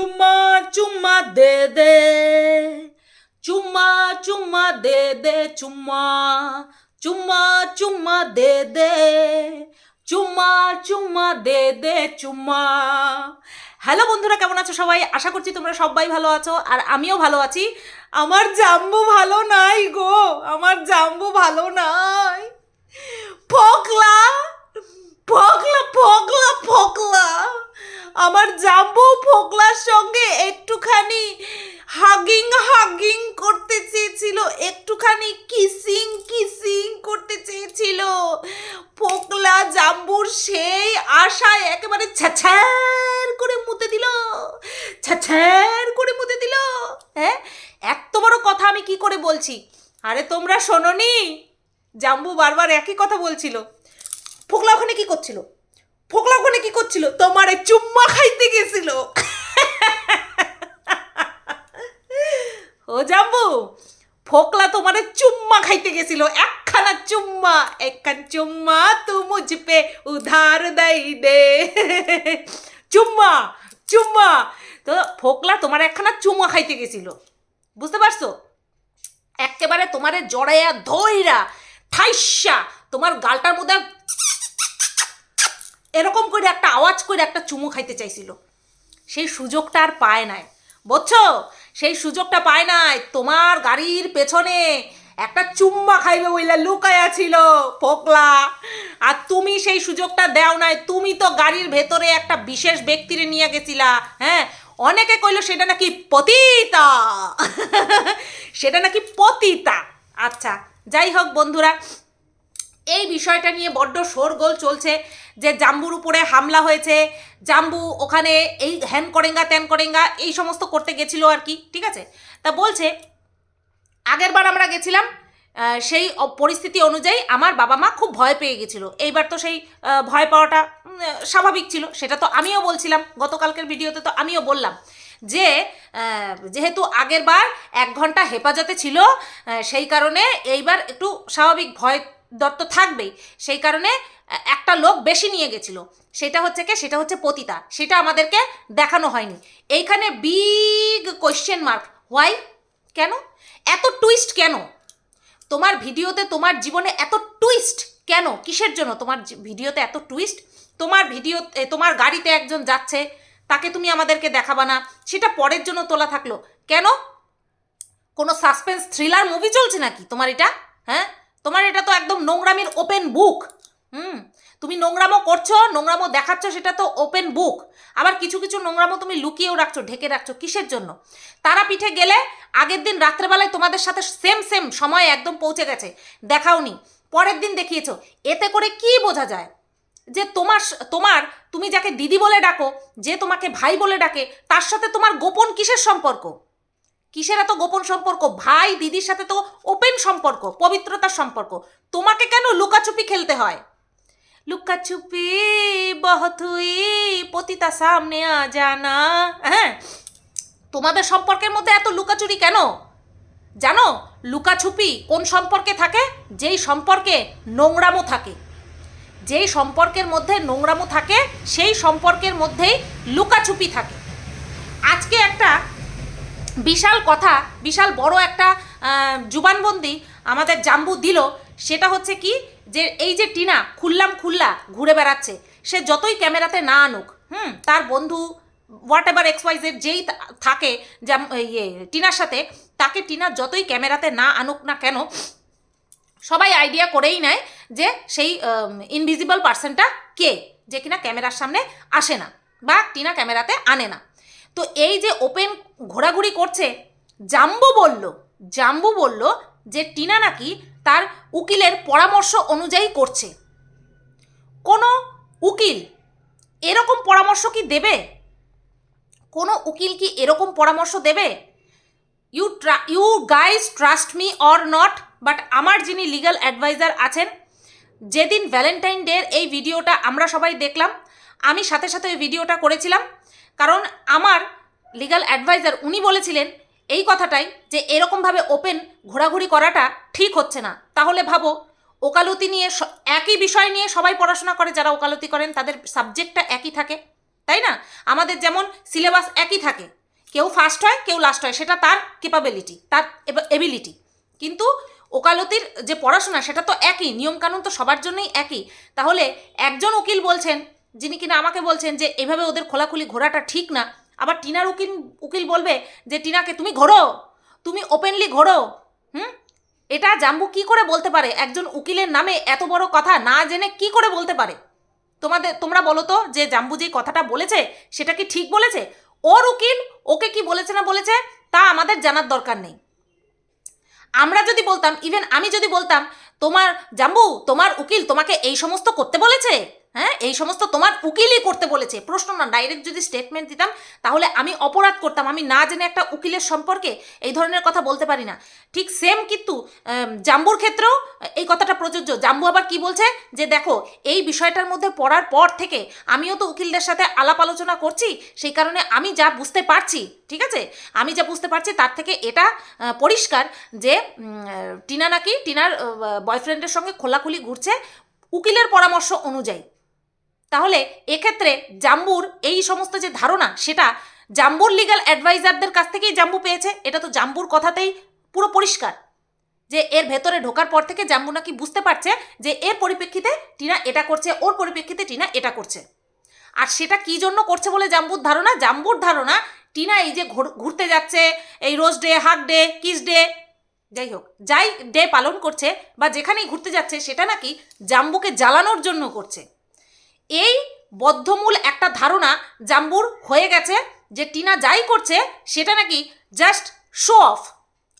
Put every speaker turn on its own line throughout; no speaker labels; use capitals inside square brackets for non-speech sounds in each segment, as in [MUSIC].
চুম্মা চুম্মা দে দে চুম্মা চুম্মা দে দে চুম্মা চুম্মা চুম্মা দে দে চুম্মা চুম্মা দে দে চুম্মা হ্যালো বন্ধুরা, কেমন আছো সবাই? আশা করছি তোমরা সবাই ভালো আছো, আর আমিও ভালো আছি। আমার জাম্বু ভালো নাই গো, আমার জাম্বু ভালো নাই। ফকলা ফকলা ফকলা ফকলা। আমার জাম্বু ফোকলার সঙ্গে একটুখানি হাগিং হাগিং করতে চেয়েছিল, একটুখানি কিসিং কিসিং করতে চেয়েছিল। ফোকলা জাম্বুর সেই আশায় একেবারে ছ্যাছ্যার করে মুতে দিল, ছ্যাছ্যার করে মুতে দিল। হ্যাঁ? এত বড় কথা আমি কি করে বলছি? আরে তোমরা শোনোনি? জাম্বু বারবার একই কথা বলছিল। ফোকলা ওখানে কি করছিল? ফোকলা ওখানে কি করছিল? তোমারে চুম্মা খাইতে গেছিল। ও জাম্বু ফোকলা তোমারে চুম্মা খাইতে গেছিল। একখানা চুম্মা, একখান চুম্মা তু মুঝ পে উধার দেই দে। চুম্মা চুম্মা, তো ফোকলা তোমার একখানা চুম্মা খাইতে গেছিল। বুঝতে পারছ? একেবারে তোমারে জড়াইয়া ধইরা ঠাইসা তোমার গালটার মধ্যে এরকম করে একটা আওয়াজ করে একটা চুমু খাইতে চাইছিল। সেই সুযোগটা আর পায় নাই। বুঝছ সেই সুযোগটা পায় নাই। তোমার গাড়ির পেছনে একটা চুম্মা খাইবে বইলা লুকায়া ছিল, ফোকলা। আর তুমি সেই সুযোগটা দেও নাই। তুমি তো গাড়ির ভেতরে একটা বিশেষ ব্যক্তিরে নিয়ে গেছিলা হ্যাঁ? অনেকে কইলো সেটা নাকি পতিতা। [LAUGHS] সেটা নাকি পতিতা। আচ্ছা যাই হোক বন্ধুরা এই বিষয়টা নিয়ে বড্ড শোরগোল চলছে যে জাম্বুর উপরে হামলা হয়েছে। জাম্বু ওখানে এই হ্যান করেঙ্গা, ত্যান করেঙ্গা এই সমস্ত করতে গেছিল আর কি, ঠিক আছে? তা বলছে, আগের বার আমরা গেছিলাম সেই পরিস্থিতি অনুযায়ী আমার বাবা মা খুব ভয় পেয়ে গেছিল। এইবার তো সেই ভয় পাওয়াটা স্বাভাবিক ছিল। সেটা তো আমিও বলছিলাম, গতকালকের ভিডিওতে তো আমিও বললাম যে যেহেতু আগের বার এক ঘণ্টা হেফাজতে ছিল সেই কারণে এইবার একটু স্বাভাবিক ভয় দত্ত থাকবেই। সেই কারণে, একটা লোক বেশি নিয়ে গেছিল। সেটা হচ্ছে কি? সেটা হচ্ছে পতিতা। সেটা আমাদেরকে দেখানো হয়নি। এইখানে বিগ কোয়েশ্চেন মার্ক হোয়াই কেন? এত টুইস্ট কেন? তোমার ভিডিওতে তোমার জীবনে এত টুইস্ট কেন? কিসের জন্য তোমার ভিডিওতে এত টুইস্ট তোমার ভিডিও তোমার গাড়িতে একজন যাচ্ছে, তাকে তুমি আমাদেরকে দেখাবা না। সেটা পরের জন্য তোলা থাকল। কেন? কোনো সাসপেন্স থ্রিলার মুভি চলছে নাকি? তোমার এটা? হ্যাঁ? তোমার এটা তো একদম নোংরামির ওপেন বুক হুম? তুমি নোংরামো করছ, নোংরামো দেখাচ্ছ, সেটা তো ওপেন বুক আবার কিছু কিছু নোংরামো তুমি লুকিয়েও রাখছো, ঢেকে রাখছো, কিসের জন্য? তারাপীঠে গেলে আগের দিন রাত্রেবেলায় তোমাদের সাথে সেম সেম সময় একদম পৌঁছে গেছে। দেখাওনি পরের দিন দেখিয়েছো। এতে করে কি বোঝা যায়? যে তোমার তোমার, তুমি যাকে দিদি বলে ডাকো, যে তোমাকে ভাই বলে ডাকে, তার সাথে তোমার গোপন কিসের সম্পর্ক? কিসের এত গোপন সম্পর্ক? ভাই, দিদির সাথে তো ওপেন সম্পর্ক, পবিত্রতার সম্পর্ক। তোমাকে কেন লুকাচুপি খেলতে হয়? লুকাচুপি বহুত হুই পতিতা সামনে আ জানা। হ্যাঁ? তোমাদের সম্পর্কের মধ্যে এত লুকাচুরি কেন? জানো, লুকাছুপি কোন সম্পর্কে থাকে? যেই সম্পর্কে নোংরামো থাকে। যেই সম্পর্কের মধ্যে নোংরামো থাকে, সেই সম্পর্কের মধ্যেই লুকাছুপি থাকে। আজকে একটা বিশাল কথা, বিশাল বড় একটা জুবানবন্দি আমাদের জাম্বু দিল, সেটা হচ্ছে কি যে এই যে টিনা খুললাম খুল্লা ঘুরে বেড়াচ্ছে, সে যতই ক্যামেরাতে না আনুক, হুম, তার বন্ধু হোয়াট এভার এক্স ওয়াইজের যেই থাকে যেম ইয়ে টিনার সাথে, তাকে টিনা যতই ক্যামেরাতে না আনুক না কেন, সবাই আইডিয়া করেই নেয় যে সেই ইনভিজিবল পার্সনটা কে, যে কিনা ক্যামেরার সামনে আসে না, বা টিনা ক্যামেরাতে আনে না। তো এই যে ওপেন ঘোরাঘুরি করছে, জাম্বু বলল জাম্বু বলল যে টিনা নাকি তার উকিলের পরামর্শ অনুযায়ী করছে। কোনো উকিল এরকম পরামর্শ কি দেবে? কোনো উকিল কি এরকম পরামর্শ দেবে? You ট্রা you guys trust me or not but আমার যিনি লিগ্যাল অ্যাডভাইজার আছেন, যেদিন ভ্যালেন্টাইন ডের এই ভিডিওটা আমরা সবাই দেখলাম, আমি সাথে সাথে ওই ভিডিওটা করেছিলাম। কারণ আমার লিগ্যাল অ্যাডভাইজার উনি বলেছিলেন এই কথাটাই যে এরকমভাবে ওপেন ঘোরাঘুরি করাটা ঠিক হচ্ছে না। তাহলে ভাবো, ওকালতি নিয়ে একই বিষয় নিয়ে সবাই পড়াশোনা করে, যারা ওকালতি করেন তাদের সাবজেক্টটা একই থাকে, তাই না? আমাদের যেমন সিলেবাস একই থাকে, কেউ ফার্স্ট হয়, কেউ লাস্ট হয়, সেটা তার কেপাবিলিটি তার এবিলিটি কিন্তু ওকালতির যে পড়াশোনা, সেটা তো একই, নিয়মকানুন তো সবার জন্যই একই। তাহলে একজন উকিল বলছেন যিনি কিনা আমাকে বলছেন যে, এভাবে ওদের খোলাখুলি ঘোরাটা ঠিক না। আবার টিনার উকিল উকিল বলবে যে, টিনাকে তুমি ঘোরো, তুমি ওপেনলি ঘোরো। হুম? এটা জাম্বু কি করে বলতে পারে? একজন উকিলের নামে এত বড় কথা না জেনে কি করে বলতে পারে? তোমাদের, তোমরা বলো তো যে, জাম্বু যে কথাটা বলেছে, সেটা কি ঠিক বলেছে? ওর উকিল ওকে কি বলেছে না বলেছে, তা আমাদের জানার দরকার নেই। আমরা যদি বলতাম ইভেন আমি যদি বলতাম, তোমার, জাম্বু, তোমার উকিল তোমাকে এই সমস্ত করতে বলেছে? হ্যাঁ? এই সমস্ত তোমার উকিলই করতে বলেছে। প্রশ্ন না ডাইরেক্ট যদি স্টেটমেন্ট দিতাম, তাহলে আমি অপরাধ করতাম। আমি না জেনে একটা উকিলের সম্পর্কে এই ধরনের কথা বলতে পারি না। ঠিক সেম কিন্তু জাম্বুর ক্ষেত্রেও এই কথাটা প্রযোজ্য। জাম্বু আবার কি বলছে? যে দেখো, এই বিষয়টার মধ্যে পড়ার পর থেকে আমিও তো উকিলদের সাথে আলাপ আলোচনা করছি, সেই কারণে আমি যা বুঝতে পারছি, ঠিক আছে? আমি যা বুঝতে পারছি তার থেকে এটা পরিষ্কার যে টিনা নাকি টিনার বয়ফ্রেন্ডের সঙ্গে খোলাখুলি ঘুরছে উকিলের পরামর্শ অনুযায়ী। তাহলে এক্ষেত্রে জাম্বুর এই সমস্ত যে ধারণা, সেটা জাম্বুর লিগ্যাল অ্যাডভাইজারদের কাছ থেকেই জাম্বু পেয়েছে। এটা তো জাম্বুর কথাতেই পুরো পরিষ্কার। যে এর ভেতরে ঢোকার পর থেকে জাম্বু নাকি বুঝতে পারছে যে এর পরিপ্রেক্ষিতে টিনা এটা করছে, ওর পরিপ্রেক্ষিতে টিনা এটা করছে। আর সেটা কি জন্য করছে বলে জাম্বুর ধারণা? জাম্বুর ধারণা টিনা এই যে ঘুর- ঘুরতে যাচ্ছে, এই rose day hug day, kiss day, যাই হোক, যাই ডে পালন করছে বা যেখানেই ঘুরতে যাচ্ছে, সেটা নাকি জাম্বুকে জ্বালানোর জন্য করছে। এই বদ্ধমূল একটা ধারণা জাম্বুর হয়ে গেছে যে টিনা যাই করছে সেটা নাকি জাস্ট শো অফ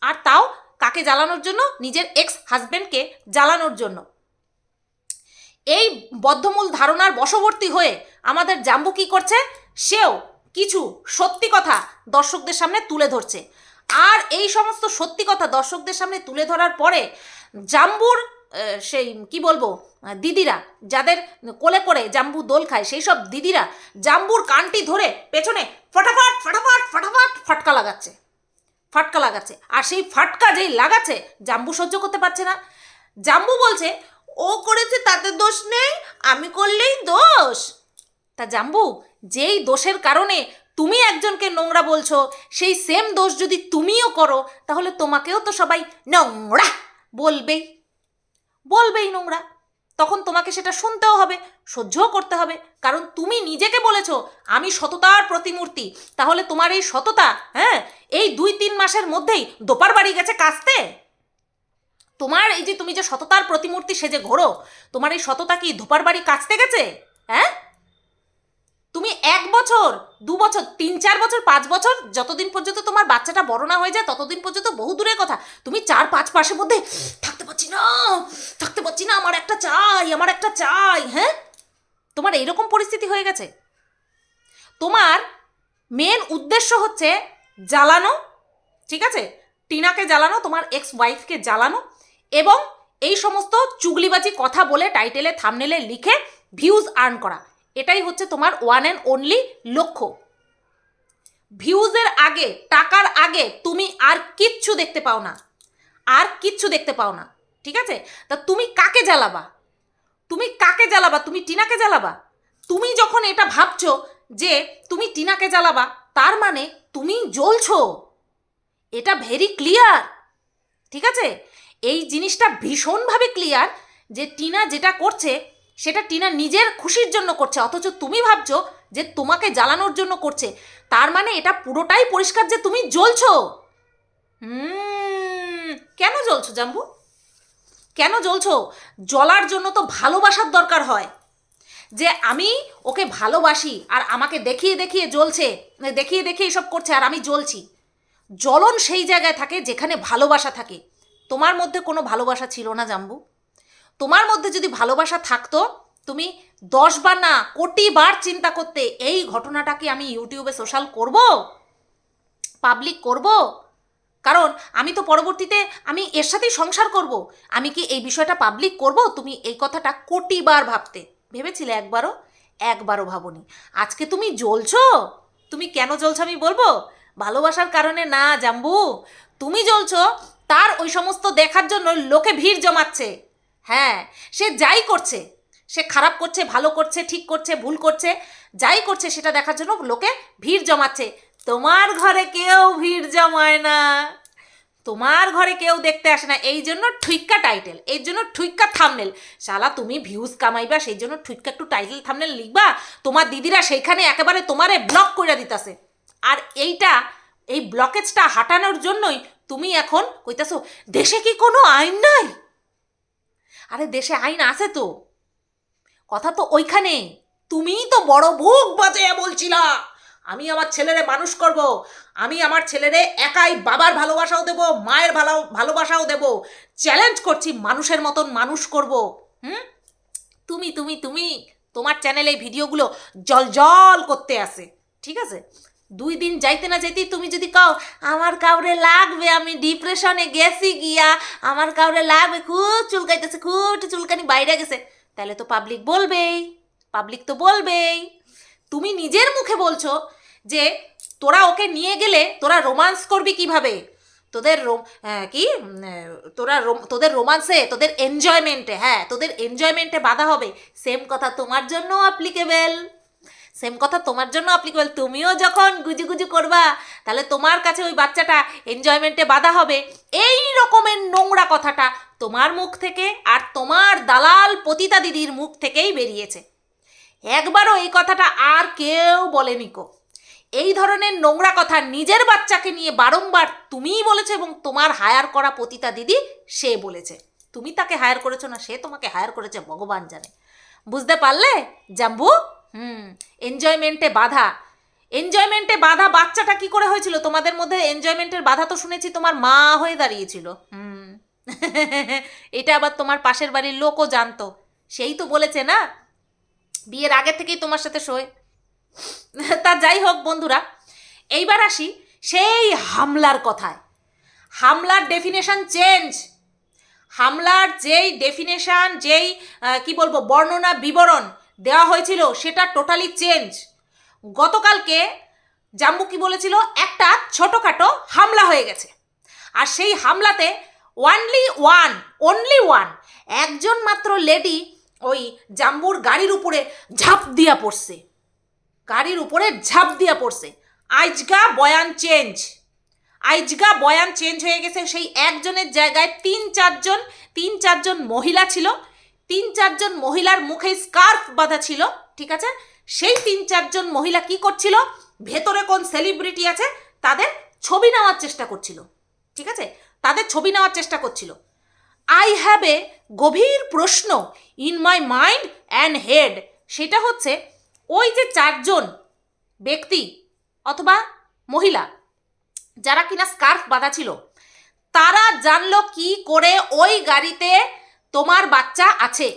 আর তাও কাকে জ্বালানোর জন্য? নিজের এক্স হাজব্যান্ডকে জ্বালানোর জন্য। এই বদ্ধমূল ধারণার বশবর্তী হয়ে আমাদের জাম্বু কি করছে? সেও কিছু সত্যি কথা দর্শকদের সামনে তুলে ধরছে। আর এই সমস্ত সত্যি কথা দর্শকদের সামনে তুলে ধরার পরে জাম্বুর সেই, কি বলব? দিদিরা, যাদের কোলে করে জাম্বু দোল খায়, সেই সব দিদিরা জাম্বুর কানটি ধরে পেছনে ফটাফট ফটাফট ফটাফট ফটকা লাগাচ্ছে। ফাটকা লাগাচ্ছে। আর সেই ফাটকা যেই লাগাচ্ছে, জাম্বু সহ্য করতে পারছে না। জাম্বু বলছে, ও করেছে তাতে দোষ নেই, আমি করলেই দোষ। তা জাম্বু, যেই দোষের কারণে তুমি একজনকে নোংরা বলছো, সেই সেম দোষ যদি তুমিও করো, তাহলে তোমাকেও তো সবাই নোংরা বলবেই। বলবেই নোংরা। তখন তোমাকে সেটা শুনতেও হবে, সহ্যও করতে হবে। কারণ তুমি নিজেকে বলেছ, আমি সততার প্রতিমূর্তি। তাহলে তোমার এই সততা হ্যাঁ এই দুই তিন মাসের মধ্যেই দোপার বাড়ি গেছে কাস্তে? তোমার এই যে তুমি যে সততার প্রতিমূর্তি সেজে ঘোরো, তোমার এই সততা কি ধোপার বাড়ি কাচতে গেছে? হ্যাঁ? তুমি এক বছর, দু বছর, তিন, চার বছর, পাঁচ বছর, যতদিন পর্যন্ত তোমার বাচ্চাটা বড় না হয়ে যায়, ততদিন পর্যন্ত বহু দূরের কথা। তুমি চার, পাঁচ মাসের মধ্যে থাকতে পারছি না, থাকতে পারছি না, আমার একটা চাই, আমার একটা চাই হ্যাঁ? তোমার এইরকম পরিস্থিতি হয়ে গেছে। তোমার মেন উদ্দেশ্য হচ্ছে জ্বালানো, ঠিক আছে? টিনাকে জ্বালানো, তোমার এক্স ওয়াইফকে জ্বালানো এবং এই সমস্ত চুগলিবাজি কথা বলে টাইটেলে থামনেলে লিখে ভিউজ আর্ন করা। এটাই হচ্ছে তোমার ওয়ান অ্যান্ড অনলি লক্ষ্য। ভিউজের আগে, টাকার আগে তুমি আর কিচ্ছু দেখতে পাও না। আর কিচ্ছু দেখতে পাও না। ঠিক আছে? তা তুমি কাকে জ্বালাবা? তুমি কাকে জ্বালাবা? তুমি টিনাকে জ্বালাবা? তুমি যখন এটা ভাবছ যে তুমি টিনাকে জ্বালাবা, তার মানে তুমি জ্বলছো। এটা ভেরি ক্লিয়ার ঠিক আছে? এই জিনিসটা ভীষণভাবে ক্লিয়ার যে টিনা যেটা করছে সেটা টিনা নিজের খুশির জন্য করছে, অথচ তুমি ভাবছ যে তোমাকে জ্বালানোর জন্য করছে। তার মানে এটা পুরোটাই পরিষ্কার যে তুমি জ্বলছো? কেন জ্বলছো জাম্বু? কেন জ্বলছো? জ্বলার জন্য তো ভালোবাসার দরকার হয়। যে আমি ওকে ভালোবাসি আর আমাকে দেখিয়ে দেখিয়ে জ্বলছে, দেখিয়ে দেখিয়ে এসব করছে আর আমি জ্বলছি। জ্বলন সেই জায়গায় থাকে যেখানে ভালোবাসা থাকে। তোমার মধ্যে কোনো ভালোবাসা ছিল না জাম্বু। তোমার মধ্যে যদি ভালোবাসা থাকতো, তুমি দশ বার না, কোটি বার চিন্তা করতে, এই ঘটনাটা কি আমি ইউটিউবে সোশ্যাল করব? পাবলিক করব? কারণ আমি তো পরবর্তীতে, আমি এর সাথেই সংসার করব। আমি কি এই বিষয়টা পাবলিক করব? তুমি এই কথাটা কোটি বার ভাবতে। ভেবেছিলে একবারও? একবারও ভাবনি। আজকে তুমি জ্বলছো? তুমি কেন জ্বলছো আমি বলব? ভালোবাসার কারণে না, জাম্বু। তুমি জ্বলছো, তার ওই সমস্ত দেখার জন্য লোকে ভিড় জমাচ্ছে। হ্যাঁ সে যাই করছে, সে খারাপ করছে, ভালো করছে, ঠিক করছে, ভুল করছে, যাই করছে সেটা দেখার জন্য লোকে ভিড় জমাচ্ছে। তোমার ঘরে কেউ ভিড় জমায় না। তোমার ঘরে কেউ দেখতে আসে না। এই জন্য ঠুইক্কা টাইটেল এই জন্য ঠুইক্কা থামনেল শালা, তুমি ভিউজ কামাইবা, সেই জন্য ঠুইক্কা একটু টাইটেল থামনেল লিখবা। তোমার দিদিরা সেইখানে একেবারে তোমারে ব্লক করে দিতাছে। আর এইটা, এই ব্লকেজটা হাঁটানোর জন্যই তুমি এখন কইতাছো, দেশে কি কোনো আইন নাই? আরে দেশে আইন আছে তো। কথা তো ওইখানে। তুমিই তো বড় বুক বাজে বলছিলা। আমি আমার ছেলেরে মানুষ করব। আমি আমার ছেলেরে একাই বাবার ভালোবাসাও দেব, মায়ের ভালো, ভালোবাসাও দেব। চ্যালেঞ্জ করছি মানুষের মতন মানুষ করব। হুম? তুমি তুমি তুমি তোমার চ্যানেলে ভিডিওগুলো জল জল করতে আসে। ঠিক আছে? দুই দিন যাইতে না যাইতেই তুমি যদি কাও আমার কাউরে লাগবে আমি ডিপ্রেশনে গেছি গিয়া আমার কাউরে লাগবে খুব চুলকাইতেছে খুব চুলকানি বাইরে গেছে। তাহলে তো পাবলিক বলবেই পাবলিক তো বলবেই। তুমি নিজের মুখে বলছো যে তোরা ওকে নিয়ে গেলে তোরা রোমান্স করবি কীভাবে? তোদের আহ, কি? তোরা তোদের রোমান্সে তোদের এনজয়মেন্টে হ্যাঁ তোদের এনজয়মেন্টে বাধা হবে। সেম কথা তোমার জন্য অ্যাপ্লিকেবেল সেম কথা তোমার জন্য অ্যাপ্লিকেবল তুমিও যখন গুজু গুজু করবা, তাহলে তোমার কাছে ওই বাচ্চাটা এনজয়মেন্টে বাধা হবে। এই রকমের নোংরা কথাটা তোমার মুখ থেকে আর তোমার দালাল পতিতা দিদির মুখ থেকেই বেরিয়েছে। একবারও এই কথাটা আর কেউ বলেনি কো। এই ধরনের নোংরা কথা নিজের বাচ্চাকে নিয়ে বারংবার তুমিই বলেছ এবং তোমার হায়ার করা পতিতা দিদি সে বলেছে। তুমি তাকে হায়ার করেছ না, সে তোমাকে হায়ার করেছে, ভগবান জানে। বুঝতে পারলে? জাম্বু? হুম এনজয়মেন্টে বাধা। এনজয়মেন্টে বাধা বাচ্চাটা কি করে হয়েছিল? তোমাদের মধ্যে এনজয়মেন্টের বাধা তো শুনেছি, তোমার মা হয়ে দাঁড়িয়েছিল। হুম, [LAUGHS] এটা আবার তোমার পাশের বাড়ির লোকও জানতো। সেই তো বলেছে, না, বিয়ের আগে থেকেই তোমার সাথে শোয়। [LAUGHS] তা যাই হোক বন্ধুরা, এইবার আসি সেই হামলার কথায়। হামলার ডেফিনেশন চেঞ্জ হামলার যেই ডেফিনেশন যেই কি বলব, বর্ণনা বিবরণ দেওয়া হয়েছিল সেটা টোটালি চেঞ্জ গতকালকে জাম্বু কি বলেছিল, একটা ছোটোখাটো হামলা হয়ে গেছে। আর সেই হামলাতে ওয়ানলি ওয়ান অনলি ওয়ান একজন মাত্র লেডি ওই জাম্বুর গাড়ির উপরে ঝাঁপ দিয়া পড়ছে। গাড়ির উপরে ঝাঁপ দিয়া পড়ছে। আইজগা বয়ান চেঞ্জ আইজগা বয়ান চেঞ্জ হয়ে গেছে। সেই একজনের জায়গায় তিন, চারজন তিন, চারজন মহিলা ছিল। তিন চারজন মহিলার মুখে স্কার্ফ বাঁধা ছিল, ঠিক আছে? সেই তিন চারজন মহিলা কি করছিল? ভেতরে কোন সেলিব্রিটি আছে, তাদের ছবি নেওয়ার চেষ্টা করছিল, ঠিক আছে? তাদের ছবি নেওয়ার চেষ্টা করছিল। আই হ্যাভ এ গভীর প্রশ্ন in my mind and head সেটা হচ্ছে, ওই যে চারজন ব্যক্তি অথবা মহিলা, যারা কিনা স্কার্ফ বাঁধা ছিল, তারা জানলো কি করে ওই গাড়িতে তোমার বাচ্চা আছে।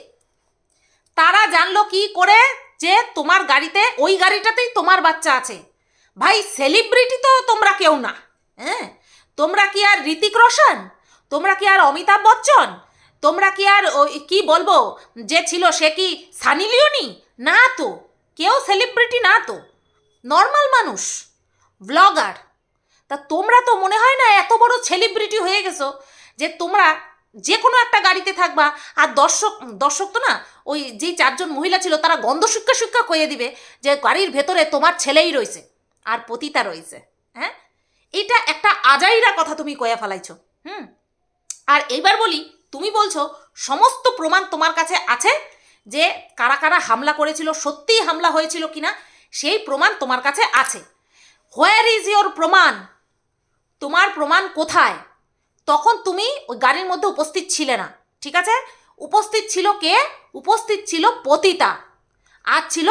তারা জানলো কি করে যে তোমার গাড়িতে, ওই গাড়িটাতেই তোমার বাচ্চা আছে। ভাই সেলিব্রিটি তো তোমরা কেউ না হ্যাঁ? তোমরা কি আর ঋতিক রোশন? তোমরা কি আর অমিতাভ বচ্চন? তোমরা কি আর ওই কি বলব, যে ছিল সে কি সানি লিওনি? না তো, কেউ সেলিব্রিটি না তো। নর্মাল মানুষ ব্লগার তা তোমরা তো মনে হয় না এত বড় সেলিব্রিটি হয়ে গেছো, যে তোমরা যে কোনো একটা গাড়িতে থাকবা, আর দর্শক দর্শক তো না, ওই যেই চারজন মহিলা ছিল, তারা গন্ধ শিক্ষা শিক্ষা কইয়ে দিবে যে গাড়ির ভেতরে তোমার ছেলেই রয়েছে আর পতিতা রয়েছে হ্যাঁ? এটা একটা আজাইরা কথা তুমি কয়া ফেলাইছো, হুম? আর এইবার বলি, তুমি বলছো, সমস্ত প্রমাণ তোমার কাছে আছে যে কারা কারা হামলা করেছিল, সত্যিই হামলা হয়েছিল কিনা, সেই প্রমাণ তোমার কাছে আছে। হোয়ার ইজ ইয়োর প্রমাণ? তোমার প্রমাণ কোথায়? তখন তুমি ওই গাড়ির মধ্যে উপস্থিত ছিলে না, ঠিক আছে? উপস্থিত ছিল কে? উপস্থিত ছিল পতিতা আর ছিল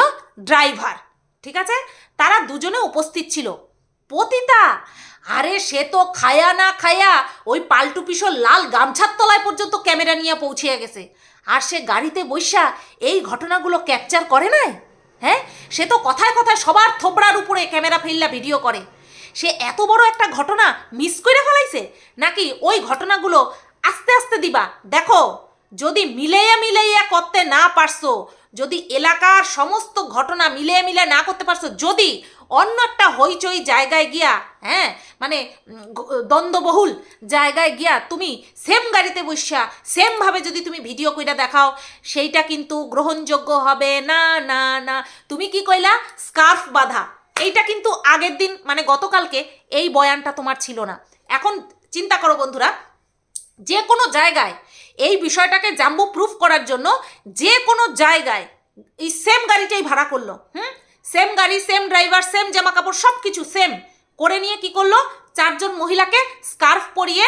ড্রাইভার, ঠিক আছে? তারা দুজনে উপস্থিত ছিল। পতিতা, আরে সে তো খায়া না খায়া ওই পাল্টু পিসোর লাল গামছার তলায় পর্যন্ত ক্যামেরা নিয়ে পৌঁছিয়ে গেছে। আর সে গাড়িতে বৈশা এই ঘটনাগুলো ক্যাপচার করে নাই? হ্যাঁ? সে তো কথায় কথায় সবার থোবড়ার উপরে ক্যামেরা ফেললা ভিডিও করে। সে এত বড় একটা ঘটনা মিস করে ফেলাইছে? নাকি ওই ঘটনাগুলো আস্তে আস্তে দিবা? দেখো, যদি মিলাইয়া মিলাইয়া করতে না পারছ, যদি এলাকার সমস্ত ঘটনা মিলিয়ে মিলে না করতে পারছ, যদি অন্য একটা হইচই জায়গায় গিয়া হ্যাঁ মানে দ্বন্দ্ববহুল জায়গায় গিয়া তুমি সেম গাড়িতে বসিয়া সেমভাবে যদি তুমি ভিডিও কইরা দেখাও, সেইটা কিন্তু গ্রহণযোগ্য হবে। না না না। তুমি কি কইলা? স্কার্ফ বাঁধা। এইটা কিন্তু আগের দিন মানে গতকালকে এই বয়ানটা তোমার ছিল না। এখন চিন্তা করো বন্ধুরা যে কোনো জায়গায় এই বিষয়টাকে জাম্বু প্রুফ করার জন্য যে কোনো জায়গায় এই সেম গাড়িটাই ভাড়া করল, হুম? সেম গাড়ি সেম ড্রাইভার সেম জামা কাপড় সব কিছু সেম করে নিয়ে কি করল? চারজন মহিলাকে স্কার্ফ পরিয়ে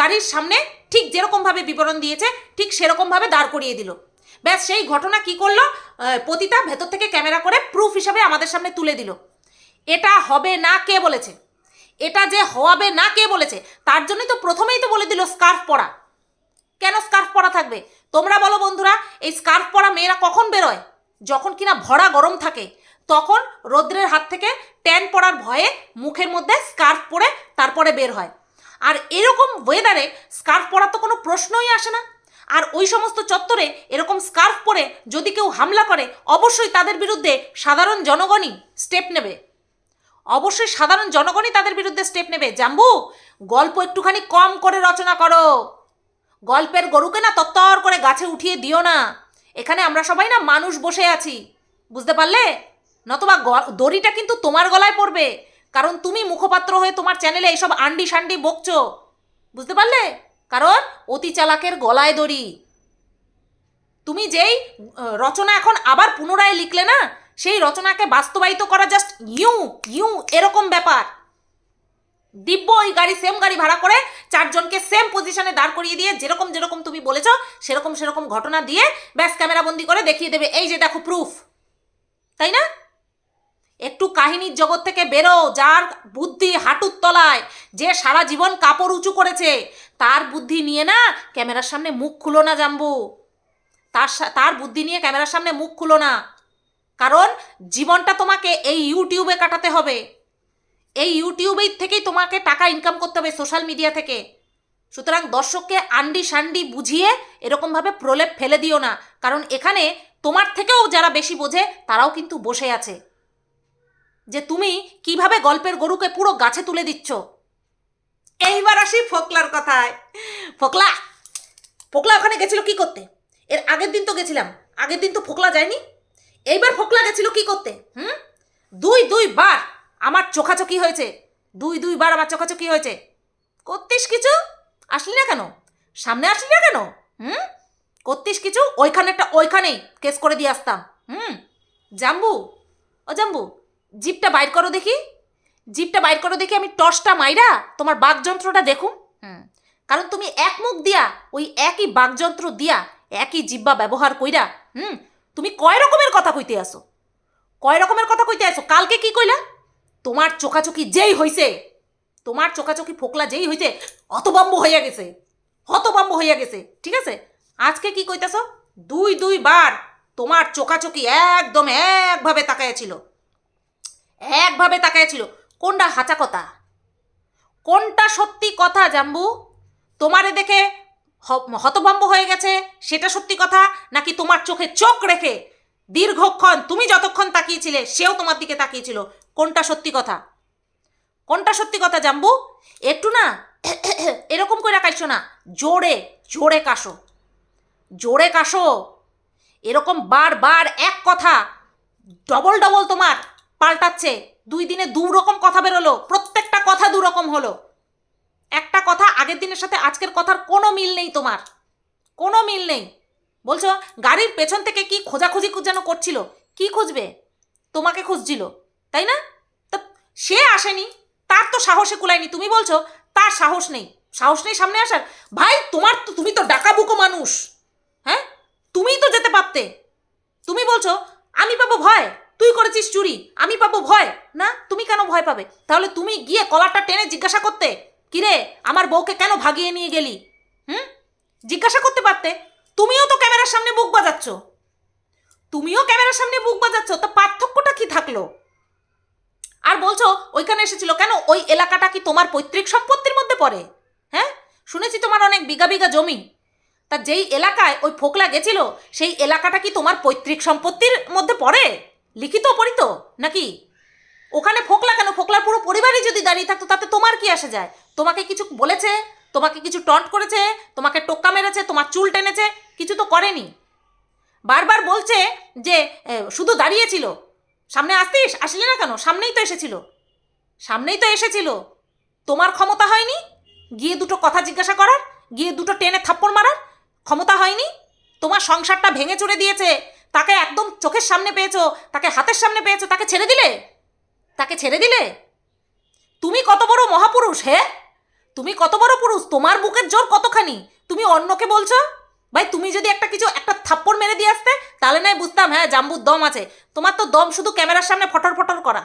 গাড়ির সামনে ঠিক যেরকমভাবে বিবরণ দিয়েছে, ঠিক সেরকমভাবে দাঁড় করিয়ে দিল। ব্যাস, সেই ঘটনা কি করল? পতিতা ভেতর থেকে ক্যামেরা করে প্রুফ হিসাবে আমাদের সামনে তুলে দিল। এটা হবে না কে বলেছে? এটা যে হওয়াবে না কে বলেছে, তার জন্যই তো প্রথমেই তো বলে দিল স্কার্ফ পরা। কেন স্কার্ফ পরা থাকবে? তোমরা বলো বন্ধুরা, এই স্কার্ফ পরা মেয়েরা কখন বেরোয়? যখন কিনা ভরা গরম থাকে, তখন রৌদ্রের হাত থেকে ট্যান পড়ার ভয়ে মুখের মধ্যে স্কার্ফ পরে তারপরে বের হয়। আর এরকম ওয়েদারে স্কার্ফ পরা তো কোনো প্রশ্নই আসে না। আর ওই সমস্ত চত্বরে এরকম স্কার্ফ পরে যদি কেউ হামলা করে, অবশ্যই তাদের বিরুদ্ধে সাধারণ জনগণই স্টেপ নেবে। অবশ্যই সাধারণ জনগণই তাদের বিরুদ্ধে স্টেপ নেবে। জাম্বু, গল্প একটুখানি কম করে রচনা করো। গল্পের গরুকে না তত্তর করে গাছে উঠিয়ে দিও না। এখানে আমরা সবাই না মানুষ বসে আছি। বুঝতে পারলে? নতবা দড়িটা কিন্তু তোমার গলায় পড়বে। কারণ তুমি মুখপাত্র হয়ে তোমার চ্যানেলে এইসব আন্ডি সান্ডি বকছো। বুঝতে পারলে? কারণ অতি চালাকের গলায় দড়ি। তুমি যেই রচনা এখন আবার পুনরায় লিখলে না সেই রচনাকে বাস্তবায়িত করা জাস্ট ইউ ইউ এরকম ব্যাপার। দিব্য ওই গাড়ি সেম গাড়ি ভাড়া করে চারজনকে সেম পজিশনে দাঁড় করিয়ে দিয়ে যেরকম যেরকম তুমি বলেছ, সেরকম সেরকম ঘটনা দিয়ে ব্যাস ক্যামেরা বন্দি করে দেখিয়ে দেবে। এই যে দেখো প্রুফ তাই না? একটু কাহিনীর জগৎ থেকে বেরো, যার বুদ্ধি হাঁটুর তলায়, যে সারা জীবন কাপড় উঁচু করেছে, তার বুদ্ধি নিয়ে না ক্যামেরার সামনে মুখ খুলো না জাম্বু। তার তার বুদ্ধি নিয়ে ক্যামেরার সামনে মুখ খুলো না। কারণ জীবনটা তোমাকে এই ইউটিউবে কাটাতে হবে। এই ইউটিউবের থেকেই তোমাকে টাকা ইনকাম করতে হবে সোশ্যাল মিডিয়া থেকে। সুতরাং দর্শককে আন্ডি সান্ডি বুঝিয়ে এরকমভাবে প্রলেপ ফেলে দিও না। কারণ এখানে তোমার থেকেও যারা বেশি বোঝে, তারাও কিন্তু বসে আছে। যে তুমি কীভাবে গল্পের গরুকে পুরো গাছে তুলে দিচ্ছ। এইবার আসি ফোকলার কথায়। ফোকলা! ফোকলা ওখানে গেছিল কি করতে? এর আগের দিন তো গেছিলাম। আগের দিন তো ফোকলা যায়নি। এইবার ফোকলা গেছিল কি করতে? হুম? দুই দুই বার আমার চোখাচোখি হয়েছে। দুই দুই বার আমার চোখাচোখি হয়েছে। করতিস কিছু? আসলি না কেন? সামনে আসলি না কেন? হুম? করতিস কিছু? ওইখানেরটা ওইখানেই কেস করে দিয়ে আসতাম। হুম? জাম্বু? ও জাম্বু, জিপটা বাইর করো দেখি। জিপটা বাইর করো দেখি, আমি টর্চটা মাইরা তোমার বাকযন্ত্রটা দেখুন হুম? কারণ তুমি এক মুখ দিয়া ওই একই বাকযন্ত্র দিয়া একই জিব্বা ব্যবহার কইরা, হুম? তুমি কয় রকমের কথা কইতে আসো? কয় রকমের কথা কইতে আসো? কালকে কি কইলা? তোমার চোখাচোখি যেই হইছে, তোমার চোখাচোখি ফোকলা যেই হইছে হতবম্ব হইয়া গেছে হতবম্ব হইয়া গেছে, ঠিক আছে? আজকে কি কইতেছ? দুই দুই বার তোমার চোখাচোখি একদম একভাবে তাকাইয়াছিল একভাবে তাকাইয়াছিল কোনটা হাঁচা কথা? কোনটা সত্যি কথা জাম্বু? তোমারে দেখে হতভম্ব হয়ে গেছে, সেটা সত্যি কথা? নাকি তোমার চোখে চোখ রেখে দীর্ঘক্ষণ তুমি যতক্ষণ তাকিয়েছিলে, সেও তোমার দিকে তাকিয়েছিল? কোনটা সত্যি কথা? কোনটা সত্যি কথা, জাম্বু? একটু না, [COUGHS] এরকম করে কাশো না। জোরে জোরে কাশো। জোরে কাশো। এরকম বারবার এক কথা, ডবল ডবল তোমার পাল্টাচ্ছে। দুই দিনে দু রকম কথা বেরোলো, প্রত্যেকটা কথা দু রকম হলো। একটা কথা আগের দিনের সাথে আজকের কথার কোনো মিল নেই তোমার। কোনো মিল নেই। বলছো, গাড়ির পেছন থেকে কি খোঁজাখুঁজি যেন করছিল? কি খুঁজবে? তোমাকে খুঁজছিল, তাই না? তা সে আসেনি, তার তো সাহসে কুলায়নি। তুমি বলছো, তার সাহস নেই। সাহস নেই সামনে আসার? ভাই, তোমার তো তুমি তো ডাকাবুকো মানুষ। হ্যাঁ? তুমিই তো যেতে পারতে। তুমি বলছো, আমি পাবো ভয়। তুই করেছিস চুরি। আমি পাবো ভয়। না, তুমি কেন ভয় পাবে? তাহলে তুমি গিয়ে কলারটা টেনে জিজ্ঞাসা করতে। কিরে, আমার বউকে কেন ভাগিয়ে নিয়ে গেলি? হুম? জিজ্ঞাসা করতে পারতে। তুমিও তো ক্যামেরার সামনে বুক বাজাচ্ছ। তুমিও ক্যামেরার সামনে বুক বাজাচ্ছ, তা পার্থক্যটা কি থাকল? আর বলছো, ওইখানে এসেছিল কেন? ওই এলাকাটা কি তোমার পৈতৃক সম্পত্তির মধ্যে পড়ে? হ্যাঁ? শুনেছি তোমার অনেক বিঘা বিঘা জমি। তা যেই এলাকায় ওই ফোকলা গেছিল, সেই এলাকাটা কি তোমার পৈতৃক সম্পত্তির মধ্যে পড়ে? লিখিত পড়িত নাকি? ওখানে ফোকলা কেন? ফোকলার পুরো পরিবারই যদি দাঁড়িয়ে থাকতো, তাতে তোমার কি আসে যায়? তোমাকে কিছু বলেছে? তোমাকে কিছু টন্ট করেছে? তোমাকে টোক্কা মেরেছে? তোমার চুল টেনেছে? কিছু তো করেনি। বারবার বলছে যে শুধু দাঁড়িয়েছিল। সামনে আসতিস? আসলে না কেন? সামনেই তো এসেছিল। সামনেই তো এসেছিল। তোমার ক্ষমতা হয়নি? গিয়ে দুটো কথা জিজ্ঞাসা করার? গিয়ে দুটো টেনে থাপ্পড় মারার? ক্ষমতা হয়নি? তোমার সংসারটা ভেঙে চড়ে দিয়েছে। তাকে একদম চোখের সামনে পেয়েছ। তাকে হাতের সামনে পেয়েছ। তাকে ছেড়ে দিলে? তাকে ছেড়ে দিলে? তুমি কত বড় মহাপুরুষ, হে? তুমি কত বড় পুরুষ? তোমার বুকের জোর কতখানি? তুমি অন্যকে বলছো? ভাই, তুমি যদি একটা কিছু, একটা থাপ্পড় মেরে দিয়ে আসতে, তাহলে নয় বুঝতাম হ্যাঁ জাম্বুর দম আছে। তোমার তো দম শুধু ক্যামেরার সামনে ফটর ফটর করা।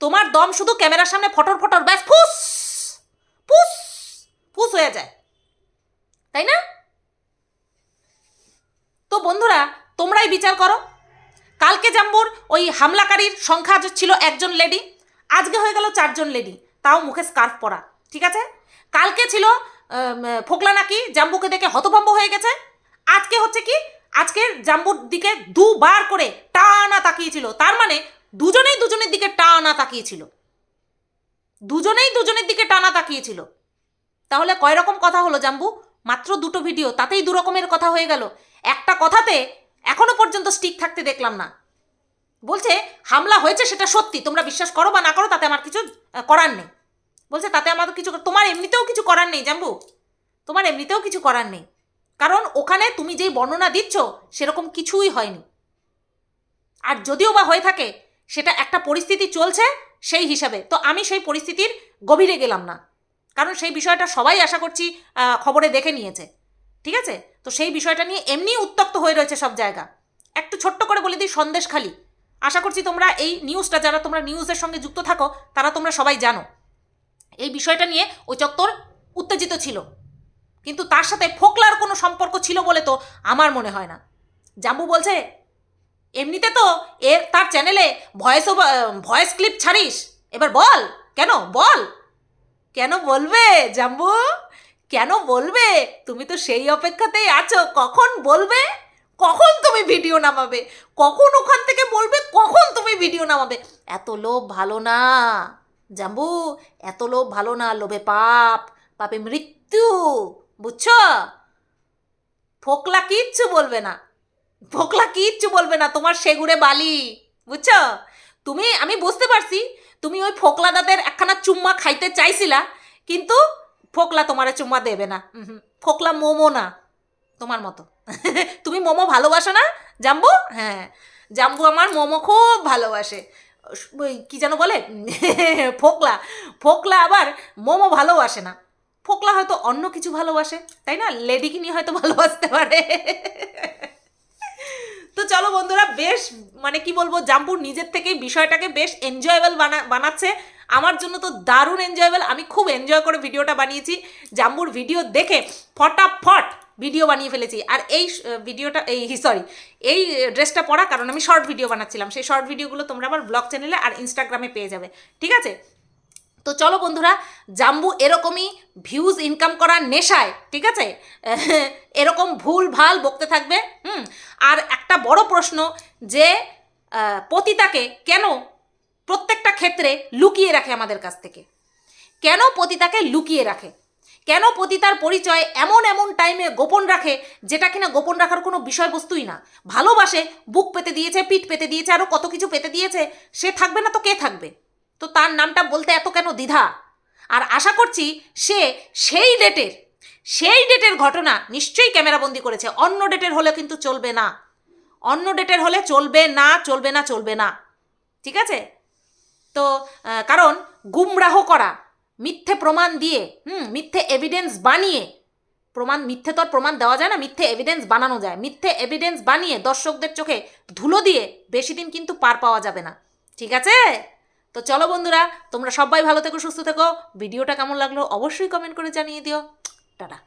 তোমার দম শুধু ক্যামেরার সামনে ফটর ফটর, ব্যাস, ফুস! ফুস! ফুস হয়ে যায়। তাই না? তো বন্ধুরা, তোমরাই বিচার করো। কালকে জাম্বুর ওই হামলাকারীর সংখ্যা ছিল একজন লেডি, আজকে হয়ে গেল চারজন লেডি, তাও মুখে স্কার্ফ পরা। ঠিক আছে? কালকে ছিল ফোকলা নাকি জাম্বুকে দেখে হতভম্ব হয়ে গেছে। আজকে হচ্ছে কি? আজকে জাম্বুর দিকে দুবার করে টানা তাকিয়েছিল। তার মানে দুজনেই দুজনের দিকে টানা তাকিয়েছিল। দুজনেই দুজনের দিকে টানা তাকিয়েছিল। তাহলে কয় রকম কথা হলো জাম্বু? মাত্র দুটো ভিডিও তাতেই দু রকমের কথা হয়ে গেল। একটা কথাতে এখনও পর্যন্ত স্টিক থাকতে দেখলাম না। বলছে, হামলা হয়েছে সেটা সত্যি, তোমরা বিশ্বাস করো বা না করো, তাতে আমার কিছু করার নেই। বলছে, তাতে আমার কিছু তোমার এমনিতেও কিছু করার নেই, জাম্বু। তোমার এমনিতেও কিছু করার নেই। কারণ ওখানে তুমি যেই বর্ণনা দিচ্ছ, সেরকম কিছুই হয়নি। আর যদিও বা হয়ে থাকে, সেটা একটা পরিস্থিতি চলছে সেই হিসাবে। তো আমি সেই পরিস্থিতির গভীরে গেলাম না। কারণ সেই বিষয়টা সবাই আশা করছি খবরে দেখে নিয়েছে। ঠিক আছে? তো সেই বিষয়টা নিয়ে এমনি উত্তপ্ত হয়ে রয়েছে সব জায়গা। একটু ছোট্ট করে বলে দিই, সন্দেশ খালি। আশা করছি তোমরা এই নিউজটা যারা তোমরা নিউজের সঙ্গে যুক্ত থাকো, তারা তোমরা সবাই জানো। এই বিষয়টা নিয়ে ওই চত্বর উত্তেজিত ছিল। কিন্তু তার সাথে ফোকলার কোনো সম্পর্ক ছিল বলে তো আমার মনে হয় না। জাম্বু বলছে, এমনিতে তো এর, তার চ্যানেলে ভয়েস ভয়েস ক্লিপ ছাড়িস। এবার বল, কেন? বল। কেন বলবে, জাম্বু? কেন বলবে? তুমি তো সেই অপেক্ষাতেই আছো। কখন বলবে? কখন তুমি ভিডিও নামাবে? কখন ওখান থেকে বলবে? কখন তুমি ভিডিও নামাবে? এত লোভ ভালো না। জাম্বু, এত লোভ ভালো না, লোভে পাপ, পাপে মৃত্যু, বুঝছ? ফোকলা কিচ্ছু বলবে না, ফোকলা কিচ্ছু বলবে না, তোমার সেগুড়ে বালি, বুঝছ? তুমি, আমি বুঝতে পারছি, তুমি ওই ফোকলা দাদের একখানা চুম্মা খাইতে চাইছিলা, কিন্তু ফোকলা তোমারে চুম্মা দেবে না ফোকলা মোমো না, তোমার মতো। [LAUGHS] তুমি মোমো ভালোবাসো না, জাম্বু? হ্যাঁ জাম্বু আমার মোমো খুব ভালোবাসে। ওই কি যেন বলে? [LAUGHS] ফোকলা। ফোকলা আবার মোমো ভালোবাসে না। ফোকলা হয়তো অন্য কিছু ভালোবাসে, তাই না? লেডিকে নিয়ে হয়তো ভালোবাসতে পারে। [LAUGHS] তো চলো বন্ধুরা, বেশ মানে কি বলব, জাম্পুর নিজের থেকেই বিষয়টাকে বেশ এনজয়েবল বানা, বানাচ্ছে। আমার জন্য তো দারুণ এনজয়েবল আমি খুব এনজয় করে ভিডিওটা বানিয়েছি। জাম্বুর ভিডিও দেখে ফটাফট ভিডিও বানিয়ে ফেলেছি। আর এই ভিডিওটা এই সরি এই ড্রেসটা পরা, কারণ আমি শর্ট ভিডিও বানাচ্ছিলাম। সেই শর্ট ভিডিওগুলো তোমরা আবার ব্লগ চ্যানেলে আর ইনস্টাগ্রামে পেয়ে যাবে। ঠিক আছে? তো চলো বন্ধুরা, জাম্বু এরকমই ভিউজ ইনকাম করার নেশায়, ঠিক আছে? [LAUGHS] এরকম ভুল ভালো বকতে থাকবে, হুম? আর একটা বড় প্রশ্ন যে পতিতাকে কেন প্রত্যেকটা ক্ষেত্রে লুকিয়ে রাখে আমাদের কাছ থেকে? কেন পতিতাকে লুকিয়ে রাখে? কেন পতিতার পরিচয় এমন এমন টাইমে গোপন রাখে, যেটা কিনা গোপন রাখার কোনো বিষয়বস্তুই না। ভালোবাসে, বুক পেতে দিয়েছে, পিঠ পেতে দিয়েছে আরও কত কিছু পেতে দিয়েছে, সে থাকবে না তো কে থাকবে? তো তার নামটা বলতে এত কেন দ্বিধা? আর আশা করছি সে সেই ডেটের সেই ডেটের ঘটনা নিশ্চয়ই ক্যামেরাবন্দি করেছে। অন্য ডেটের হলে কিন্তু চলবে না। অন্য ডেটের হলে চলবে না চলবে না চলবে না। ঠিক আছে? তো কারণ, গুমরাহ করা মিথ্যে প্রমাণ দিয়ে, হুম, মিথ্যে এভিডেন্স বানিয়ে। প্রমাণ, মিথ্যে তো আর প্রমাণ দেওয়া যায় না, মিথ্যে এভিডেন্স বানানো যায়। মিথ্যে এভিডেন্স বানিয়ে দর্শকদের চোখে ধুলো দিয়ে বেশি দিন কিন্তু পার পাওয়া যাবে না। ঠিক আছে? তো চলো বন্ধুরা, তোমরা সবাই ভালো থেকো, সুস্থ থেকো। ভিডিওটা কেমন লাগল অবশ্যই কমেন্ট করে জানিয়ে দিও। টাটা।